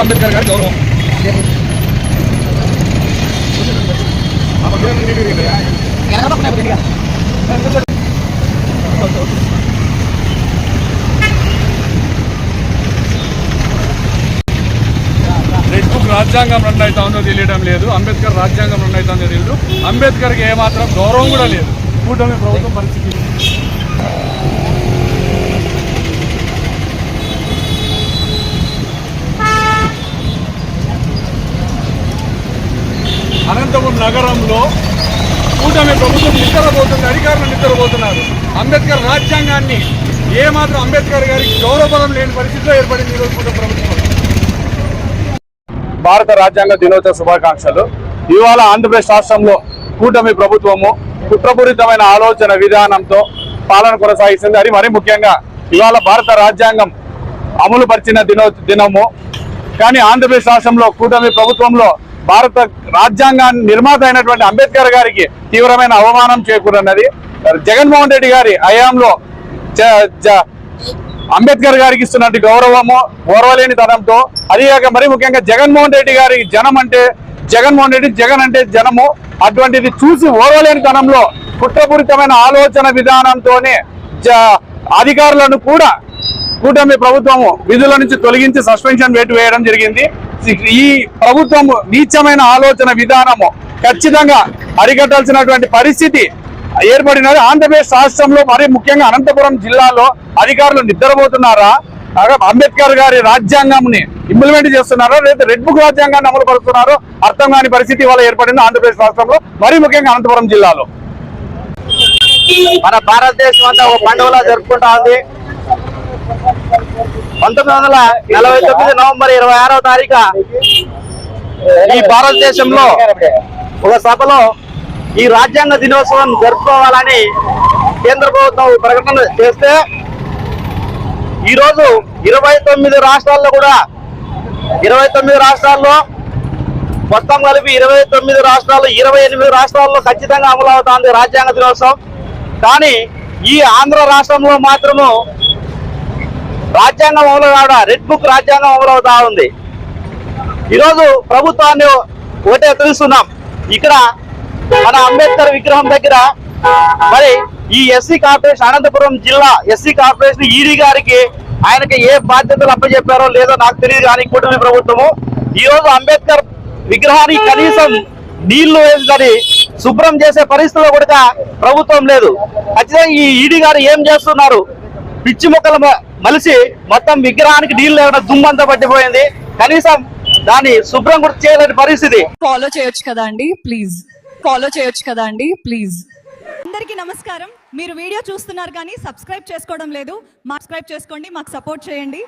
అంబేద్కర్ గారి గౌరవం. Red book రాజ్యాంగం రన్ అవుతా ఉందో తెలియడం లేదు. అంబేద్కర్ రాజ్యాంగం రన్ అవుతుందో తెలియదు. అంబేద్కర్కి ఏమాత్రం గౌరవం కూడా లేదు. కూటమి ప్రభుత్వం పరిస్థితి ఇది. అనంతపురం నగరంలో కూటమి ప్రభుత్వం నిద్రపోతుంది అధికారులు నిద్రపోతున్నారు. అంబేద్కర్ రాజ్యాంగాన్ని ఏమాత్రం అంబేద్కర్ గారికి గౌరవపదం లేని పరిస్థితిలో ఏర్పడింది ఈరోజు కూటమి ప్రభుత్వం. భారత రాజ్యాంగ దినోత్సవ శుభాకాంక్షలు. ఇవాళ ఆంధ్రప్రదేశ్ రాష్ట్రంలో కూటమి ప్రభుత్వము కుట్రపూరితమైన ఆలోచన విధానంతో పాలన కొనసాగిస్తుంది. అది మరి ముఖ్యంగా ఇవాళ భారత రాజ్యాంగం అమలు పరిచిన దినో దినము. కానీ ఆంధ్రప్రదేశ్ రాష్ట్రంలో కూటమి ప్రభుత్వంలో భారత రాజ్యాంగాన్ని నిర్మాత అయినటువంటి అంబేద్కర్ గారికి తీవ్రమైన అవమానం చేకూరన్నది జగన్మోహన్ రెడ్డి గారి హయాంలో జ- జ- అంబేద్కర్ గారికి ఇస్తున్నట్టు గౌరవము ఓర్వలేని తనంతో అదిగాక మరి ముఖ్యంగా జగన్మోహన్ రెడ్డి గారి జనం అంటే జగన్మోహన్ రెడ్డి జగన్ అంటే జనము అటువంటిది చూసి ఓర్వలేని తనంలో కుట్రపూరితమైన ఆలోచన విధానంతోనే జ- అధికారులను కూడా కూటమి ప్రభుత్వము విధుల నుంచి తొలగించి సస్పెన్షన్ వేటు వేయడం జరిగింది. ఈ ప్రభుత్వము నీచమైన ఆలోచన విధానము ఖచ్చితంగా అరికట్టాల్సినటువంటి పరిస్థితి ఏర్పడినది. ఆంధ్రప్రదేశ్ రాష్ట్రంలో మరి ముఖ్యంగా అనంతపురం జిల్లాలో అధికారులు నిద్రపోతున్నారా? అంబేద్కర్ గారి రాజ్యాంగంని ఇంప్లిమెంట్ చేస్తున్నారో? లేదా రెడ్ బుక్ రాజ్యాంగాన్ని అమలు పరుస్తున్నారో అర్థం కాని పరిస్థితి ఇవాళ ఏర్పడింది ఆంధ్రప్రదేశ్ రాష్ట్రంలో మరి ముఖ్యంగా అనంతపురం జిల్లాలో. మన భారతదేశం అంతా ఒక పండుగలా జరుపుకుంటా ఉంది. పంతొమ్మిది వందల నలభై తొమ్మిది నవంబర్ ఇరవై ఆరో తారీఖు ఈ భారతదేశంలో ఒక సభలో ఈ రాజ్యాంగ దినోత్సవం జరుపుకోవాలని కేంద్ర ప్రభుత్వం ప్రకటన చేస్తే ఈరోజు ఇరవై తొమ్మిది రాష్ట్రాల్లో కూడా ఇరవై తొమ్మిది రాష్ట్రాల్లో మొత్తం కలిపి ఇరవై తొమ్మిది రాష్ట్రాల్లో ఇరవై ఎనిమిది రాష్ట్రాల్లో ఖచ్చితంగా అమలవుతోంది రాజ్యాంగ దినోత్సవం. కానీ ఈ ఆంధ్ర రాష్ట్రంలో మాత్రము రాజ్యాంగం అమలు కావడం రెడ్ బుక్ రాజ్యాంగం అమలు అవుతా ఉంది. ఈరోజు ప్రభుత్వాన్ని ఒకటే తెలుస్తున్నాం ఇక్కడ మన అంబేద్కర్ విగ్రహం దగ్గర మరి ఈ ఎస్సీ కార్పొరేషన్ అనంతపురం జిల్లా ఎస్సీ కార్పొరేషన్ ఈడీ గారికి ఆయనకి ఏ బాధ్యతలు అప్పచెప్పారో లేదో నాకు తెలియదు కానీ కూటమి ప్రభుత్వము ఈ రోజు అంబేద్కర్ విగ్రహానికి కనీసం నీళ్ళు వేసుకొని శుభ్రం చేసే పరిస్థితిలో కూడా ప్రభుత్వం లేదు. ఖచ్చితంగా ఈ ఈడీ గారు ఏం చేస్తున్నారు? పిచ్చి మొక్కలు మలిసి మొత్తం విగ్రహానికి నీళ్ళు లేకుండా దుమ్మంతా పట్టిపోయింది. కనీసం దాన్ని శుభ్రం కూడా చేయలేని పరిస్థితి. ఫాలో చేయొచ్చు కదా అండి? ప్లీజ్ ఫాలో చేయొచ్చు కదా అండి? ప్లీజ్ అందరికీ నమస్కారం. మీరు వీడియో చూస్తున్నారు కానీ సబ్స్క్రైబ్ చేసుకోవడం లేదు. మా సబ్స్క్రైబ్ చేసుకోండి. మాకు సపోర్ట్ చేయండి.